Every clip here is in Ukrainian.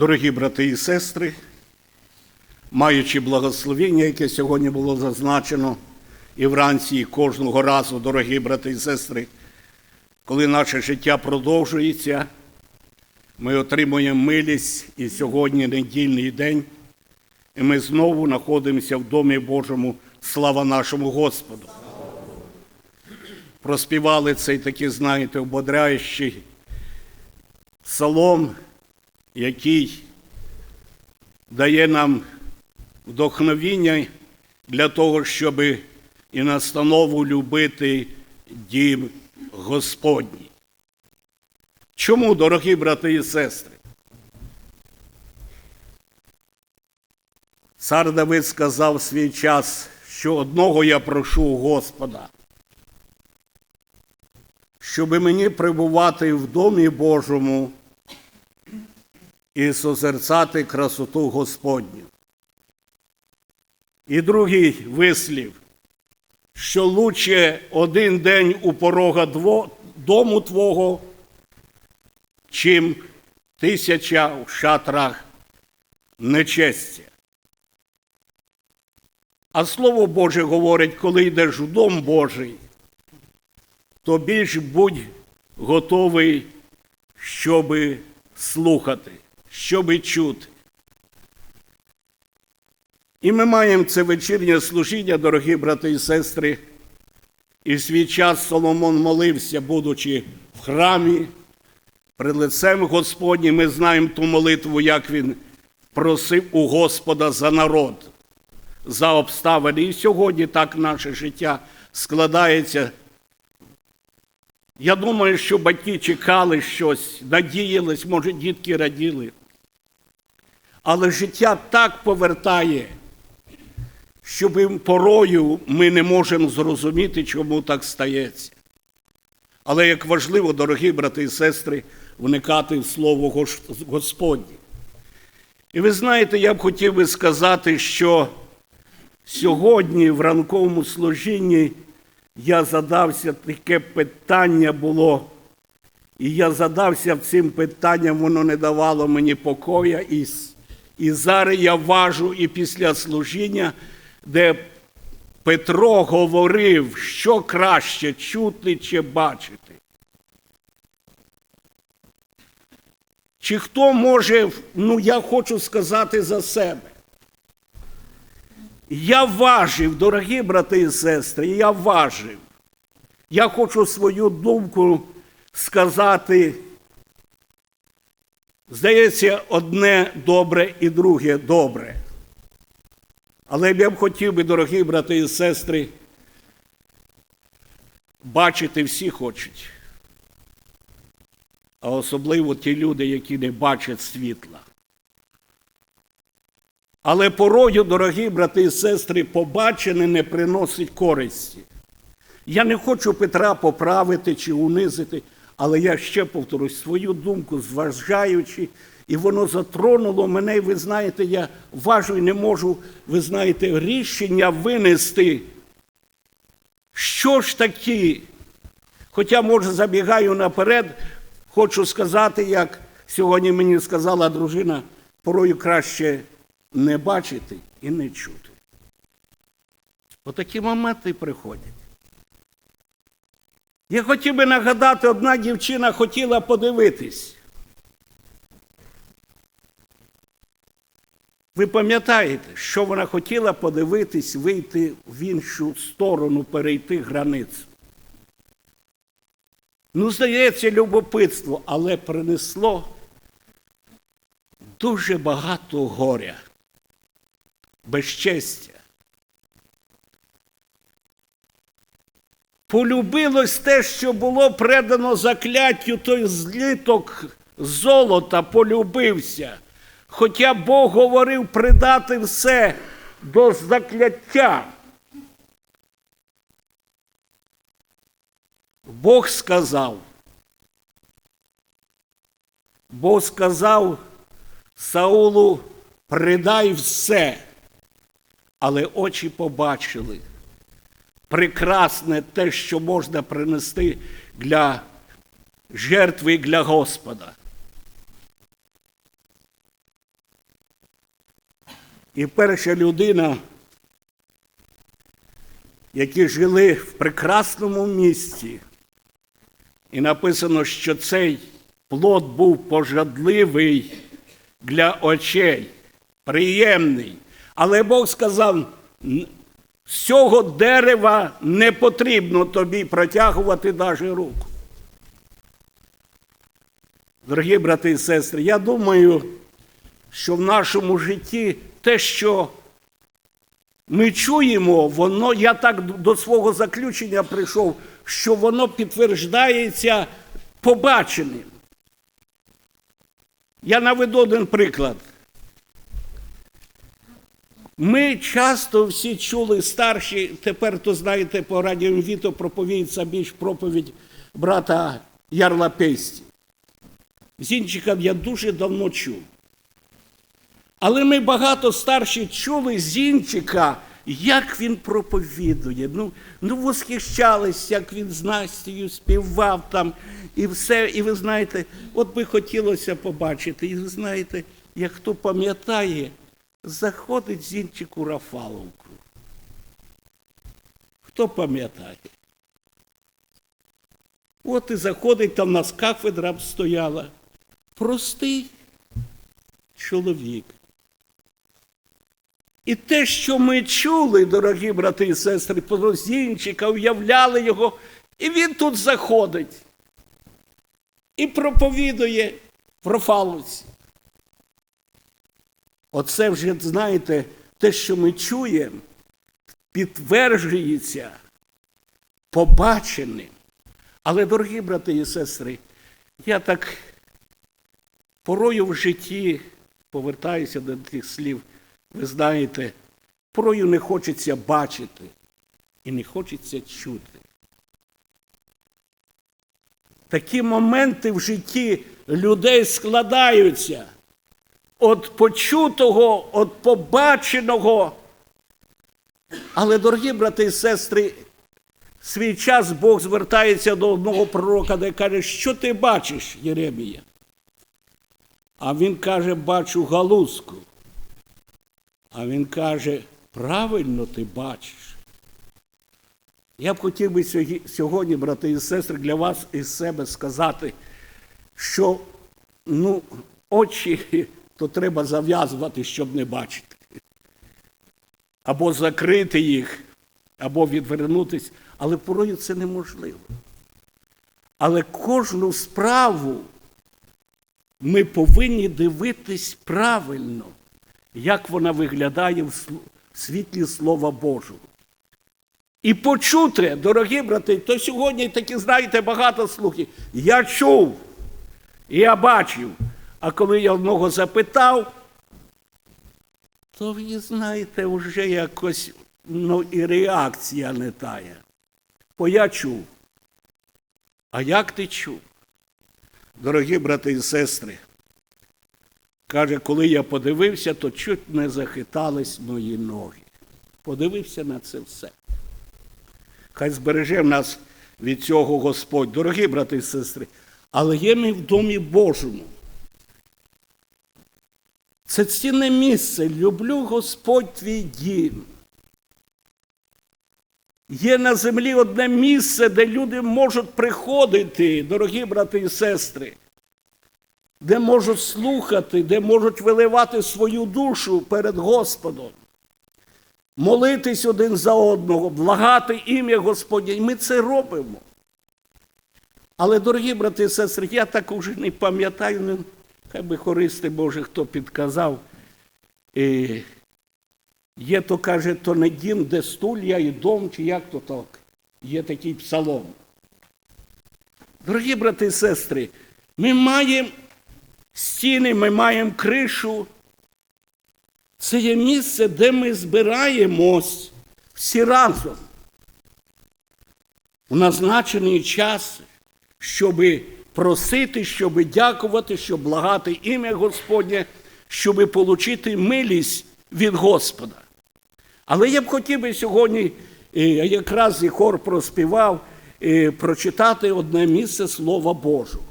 Дорогі брати і сестри, маючи благословення, яке сьогодні було зазначено і вранці, і кожного разу, дорогі брати і сестри, коли наше життя продовжується, ми отримуємо милість і сьогодні недільний день, і ми знову знаходимося в Домі Божому. Слава нашому Господу! Проспівали цей такий, знаєте, ободряючий псалом, який дає нам вдохновіння для того, щоб і настанову любити дім Господній. Чому, дорогі брати і сестри? Цар Давид сказав свій час, що одного я прошу Господа, щоб мені прибувати в домі Божому і созерцати красоту Господню. І другий вислів, що лучше один день у порога дво- дому Твого, чим тисяча в шатрах нечестя. А Слово Боже говорить, коли йдеш в дом Божий, то більш будь готовий, щоби слухати, щоби чути. І ми маємо це вечірнє служіння, дорогі брати і сестри. І в свій час Соломон молився, будучи в храмі, перед лицем Господнім. Ми знаємо ту молитву, як він просив у Господа за народ, за обставини. І сьогодні так наше життя складається. Я думаю, що батьки чекали щось, надіялись, може, дітки раділи. Але життя так повертає, що порою ми не можемо зрозуміти, чому так стається. Але як важливо, дорогі брати і сестри, вникати в Слово Гос- Господнє. І ви знаєте, я б хотів би сказати, що сьогодні в ранковому служінні я задався, таке питання було, і я задався цим питанням, воно не давало мені покоя. І, і зараз я важу і після служіння, де Петро говорив, що краще чути чи бачити. Чи хто може, ну я хочу сказати за себе. Я важив, дорогі брати і сестри, я важив. Я хочу свою думку сказати. Здається, одне добре і друге добре. Але я б хотів би, дорогі брати і сестри, бачити всі хочуть. А особливо ті люди, які не бачать світла. Але порою, дорогі брати і сестри, побачене не приносить користі. Я не хочу Петра поправити чи унизити, але я ще повторюсь свою думку, зважаючи, і воно затронуло мене, і ви знаєте, я важу і не можу, ви знаєте, рішення винести. Що ж такі? Хоча, може, забігаю наперед, хочу сказати, як сьогодні мені сказала дружина, порою краще не бачити і не чути. Отакі моменти приходять. Я хотів би нагадати, одна дівчина хотіла подивитись. Ви пам'ятаєте, що вона хотіла подивитись, вийти в іншу сторону, перейти границю. Ну, здається, любопитство, але принесло дуже багато горя, безчестя. Полюбилось те, що було предано закляттю, той зліток золота полюбився. Хоча Бог говорив придати все до закляття. Бог сказав. Бог сказав Саулу, придай все, але очі побачили прекрасне те, що можна принести для жертви і для Господа. І перша людина, які жили в прекрасному місті, і написано, що цей плод був пожадливий для очей, приємний. Але Бог сказав, з цього дерева не потрібно тобі протягувати навіть руку. Дорогі брати і сестри, я думаю, що в нашому житті те, що ми чуємо, воно, я так до свого заключення прийшов, що воно підтверждається побаченим. Я наведу один приклад. Ми часто всі чули старші, тепер то знаєте, по радіо Віто проповідується більш проповідь брата Ярла Песті. Зінчика я дуже давно чув. Але ми багато старші чули Зінчика, як він проповідує. Ну, ну восхищались, як він з Настею співав там і все. І ви знаєте, от би хотілося побачити. І ви знаєте, як хто пам'ятає, заходить Зінчик у Рафаловку. Хто пам'ятає? От і заходить, там у нас кафедра стояла. Простий чоловік. І те, що ми чули, дорогі брати і сестри, про Зінчика, уявляли його, і він тут заходить і проповідує про Фалуці. Оце вже, знаєте, те, що ми чуємо, підтверджується побаченим. Але, дорогі брати і сестри, я так порою в житті повертаюся до тих слів, ви знаєте, порою не хочеться бачити і не хочеться чути. Такі моменти в житті людей складаються від почутого, від побаченого. Але, дорогі брати і сестри, свій час Бог звертається до одного пророка, де каже, що ти бачиш, Єремія? А він каже, бачу галузку. А він каже, правильно ти бачиш. Я б хотів би сьогодні, брати і сестри, для вас із себе сказати, що ну, очі то треба зав'язувати, щоб не бачити. Або закрити їх, або відвернутися. Але порою це неможливо. Але кожну справу ми повинні дивитись правильно, як вона виглядає в світлі Слова Божого. І почути, дорогі брати, то сьогодні такі, знаєте, багато слухів. Я чув, я бачив. А коли я одного запитав, то ви знаєте, вже якось ну, і реакція не тая. Бо я чув. А як ти чув? Дорогі брати і сестри, каже, коли я подивився, то чуть не захитались мої ноги. Подивився на це все. Хай збереже нас від цього Господь. Дорогі брати і сестри, але є ми в домі Божому. Це цінне місце. Люблю Господь твій дім. Є на землі одне місце, де люди можуть приходити, дорогі брати і сестри, де можуть слухати, де можуть виливати свою душу перед Господом, молитись один за одного, благати ім'я Господнє. І ми це робимо. Але, дорогі брати і сестри, я так уже не пам'ятаю, хай би хористи, Боже, хто підказав. І Є то каже, то не дім, де стулья і дом, чи як то так. Є такий псалом. Дорогі брати і сестри, ми маємо стіни, ми маємо кришу. Це є місце, де ми збираємось всі разом. У назначений час, щоб просити, щоб дякувати, щоб благати ім'я Господнє, щоб отримати милість від Господа. Але я б хотів би сьогодні, е, якраз і хор проспівав, е, прочитати одне місце Слова Божого.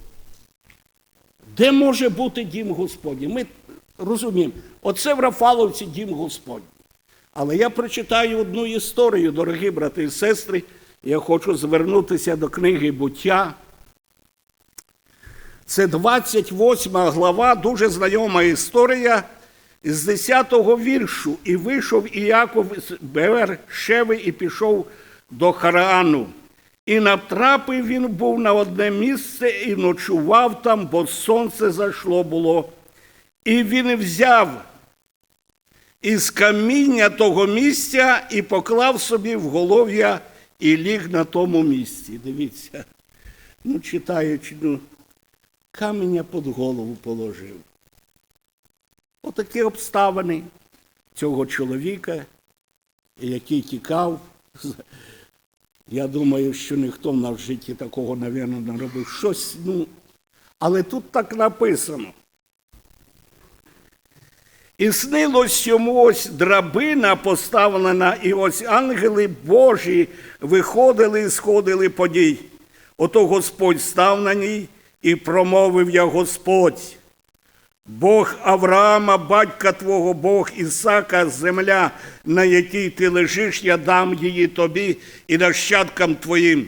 Де може бути дім Господній? Ми Розуміємо. Оце в Рафаловці дім Господній. Але я прочитаю одну історію, дорогі брати і сестри. Я хочу звернутися до книги буття. Це 28 глава, дуже знайома історія з 10-го віршу. І вийшов Іяков з Бершеви і пішов до Хараану. І натрапив він був на одне місце і ночував там, бо сонце зайшло було. І він взяв із каміння того місця і поклав собі в голов'я і ліг на тому місці. Дивіться, ну читаючи, ну, каменя під голову положив. Отакі обставини цього чоловіка, який тікав. Я думаю, що ніхто в нас в житті такого, мабуть, не робив. Щось, ну, але тут так написано. І снилось йому ось драбина поставлена, і ось ангели Божі виходили і сходили по. Ото Господь став на ній і промовив я Господь. Бог Авраама, батька твого, Бог Ісака, земля, на якій ти лежиш, я дам її тобі і нащадкам твоїм.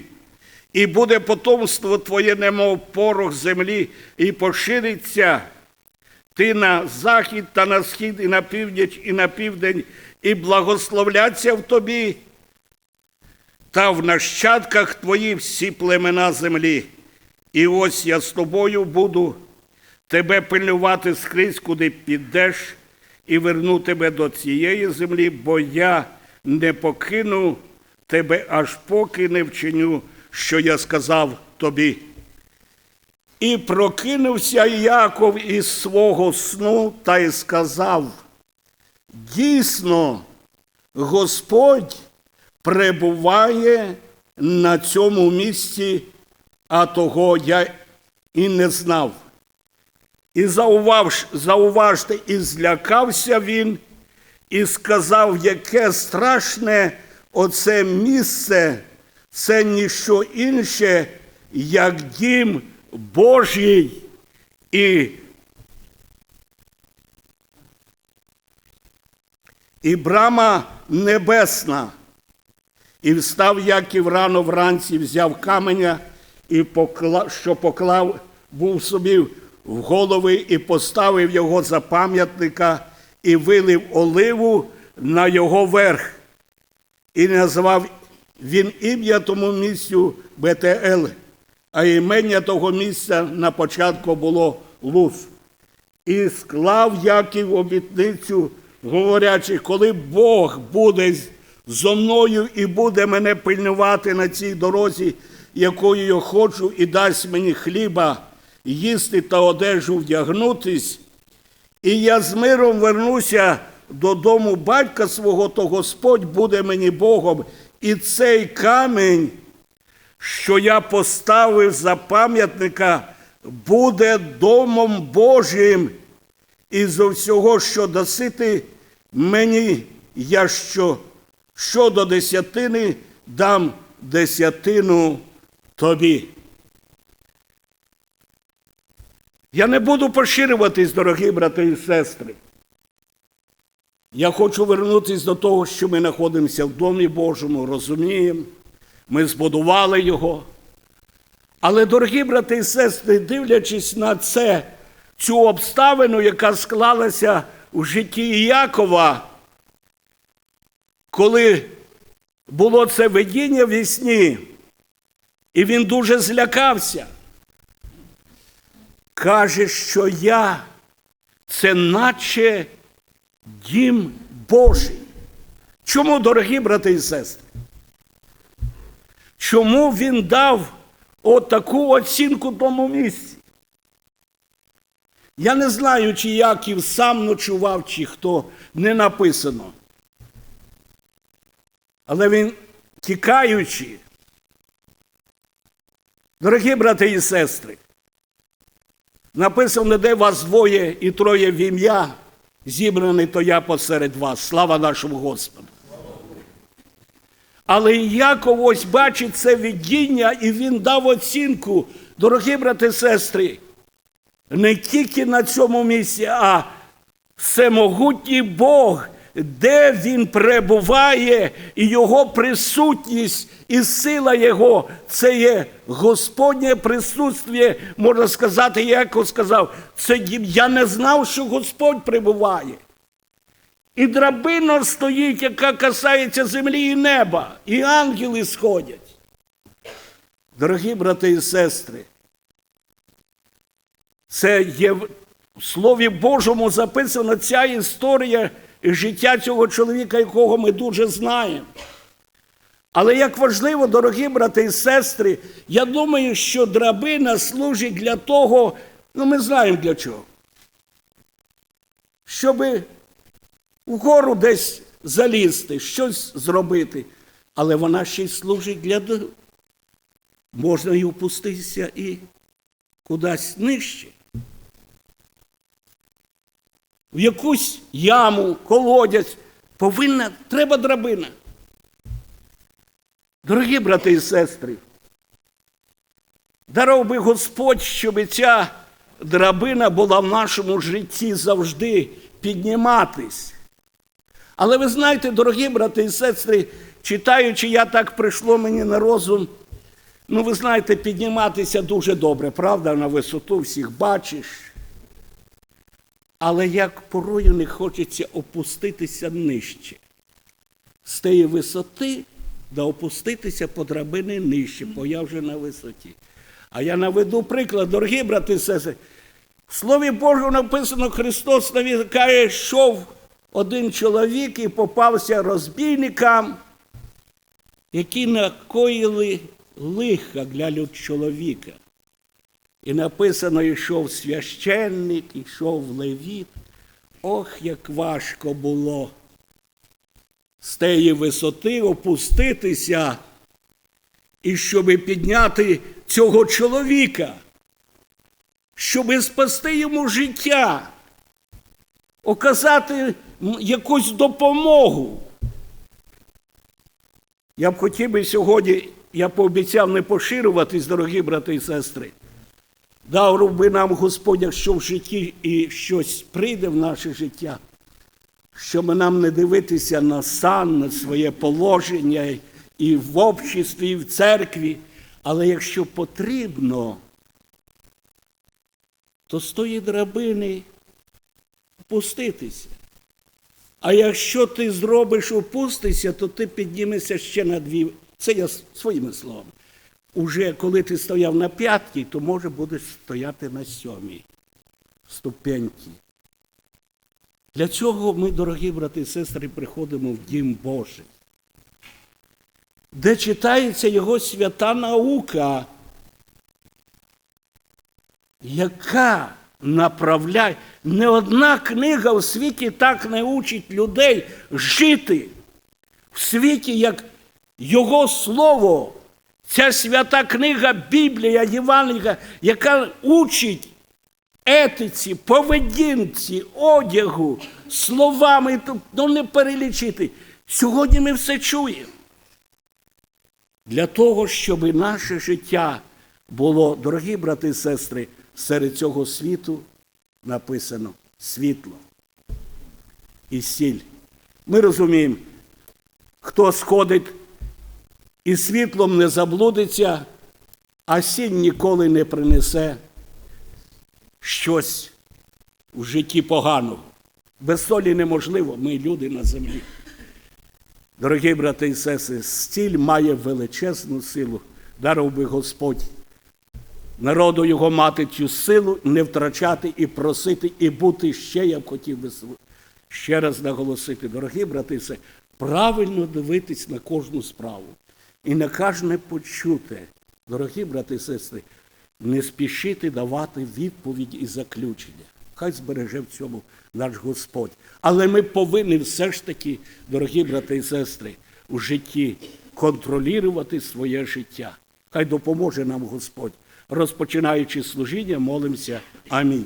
І буде потомство твоє, немов порох землі, і пошириться ти на захід та на схід, і на північ, і на південь, і благословляться в тобі, та в нащадках твоїх всі племена землі. І ось я з тобою буду тебе пильнувати скрізь, куди підеш, і верну тебе до цієї землі, бо я не покину тебе, аж поки не вчиню, що я сказав тобі. І прокинувся Яков із свого сну та й сказав: дійсно, Господь перебуває на цьому місці, а того я і не знав. І зауваж, зауважте, і злякався він, і сказав, яке страшне оце місце, це ніщо інше, як дім Божий. І, і брама небесна. І встав Яків рано вранці, взяв каменя, і поклав, що поклав був собі в голови, і поставив його за пам'ятника, і вилив оливу на його верх. І назвав він ім'я тому місцю БТЛ, а імення того місця на початку було Луз. І склав Яків обітницю, говорячи, коли Бог буде зо мною і буде мене пильнувати на цій дорозі, якою я хочу, і дасть мені хліба, їсти та одежу вдягнутись, і я з миром вернуся додому батька свого, то Господь буде мені Богом, і цей камінь, що я поставив за пам'ятника, буде домом Божим, і зо всього, що досити мені, я що? Щодо десятини дам десятину тобі. Я не буду поширюватись, дорогі брати і сестри. Я хочу вернутися до того, що ми знаходимося в Домі Божому, розуміємо, ми збудували його. Але, дорогі брати і сестри, дивлячись на це, цю обставину, яка склалася у житті Іякова, коли було це видіння в сні, і він дуже злякався. Каже, що я це наче дім Божий. Чому, дорогі брати і сестри? Чому він дав отаку оцінку тому місці? Я не знаю, чи Яків сам ночував, чи хто не написано. Але він, тікаючи, дорогі брати і сестри, написано, де вас двоє і троє в ім'я, зібраний, то я посеред вас. Слава нашому Господу. Але Яков ось бачить це видіння, і він дав оцінку, дорогі брати і сестри, не тільки на цьому місці, а всемогутній Бог, де Він перебуває, і Його присутність і сила Його це є Господнє присутствие, можна сказати, як сказав, це я не знав, що Господь прибуває. І драбина стоїть, яка касається землі і неба, і ангели сходять. Дорогі брати і сестри, це є в Слові Божому записана ця історія життя цього чоловіка, якого ми дуже знаємо. Але як важливо, дорогі брати і сестри, я думаю, що драбина служить для того, ну ми знаємо для чого. Щоби вгору десь залізти, щось зробити. Але вона ще й служить для можна і опуститися і кудись нижче. В якусь яму, колодязь повинна, треба драбина. Дорогі брати і сестри, дарував би Господь, щоб ця драбина була в нашому житті завжди підніматись. Але ви знаєте, дорогі брати і сестри, читаючи, я так прийшло мені на розум. Ну, ви знаєте, підніматися дуже добре, правда, на висоту всіх бачиш. Але як порою не хочеться опуститися нижче. З тієї висоти да опуститися по драбини нижче, бо я вже на висоті. А я наведу приклад, дорогі брати і сестри. В Слові Божому написано, Христос навіть каже, йшов один чоловік і попався розбійникам, які накоїли лиха для чоловіка. І написано, йшов священник, йшов левіт. Ох, як важко було з тієї висоти опуститися, і щоб підняти цього чоловіка, щоб спасти йому життя, оказати якусь допомогу. Я б хотів би сьогодні, я пообіцяв не поширюватись, дорогі брати і сестри. Дав би нам Господь, якщо в житті і щось прийде в наше життя, щоб нам не дивитися на сан, на своє положення і в обществі, і в церкві. Але якщо потрібно, то з тої драбини опуститися. А якщо ти зробиш опустися, то ти піднімешся ще на дві. Це я своїми словами. Уже коли ти стояв на п'ятій, то може будеш стояти на сьомій ступеньки. Для цього ми, дорогі брати і сестри, приходимо в Дім Божий, де читається його свята наука, яка направляє. Не одна книга в світі так не учить людей жити в світі, як Його Слово. Ця свята книга Біблія, Євангелія, яка учить етиці, поведінці, одягу, словами, ну не перелічити. Сьогодні ми все чуємо. Для того, щоб наше життя було, дорогі брати і сестри, серед цього світу написано світло і сіль. Ми розуміємо, хто сходить і світлом не заблудиться, а сіль ніколи не принесе щось в житті поганого. Без солі неможливо, ми люди на землі. Дорогі брати і сестри, стіль має величезну силу, дарував би Господь. Народу його мати цю силу, не втрачати і просити, і бути ще, я б хотів би ще раз наголосити, дорогі брати сестри, правильно дивитись на кожну справу і на кожне почуте. Дорогі брати і сестри, не спішити давати відповідь і заключення. Хай збереже в цьому наш Господь. Але ми повинні все ж таки, дорогі брати і сестри, у житті контролювати своє життя. Хай допоможе нам Господь. Розпочинаючи служіння, молимося. Амінь.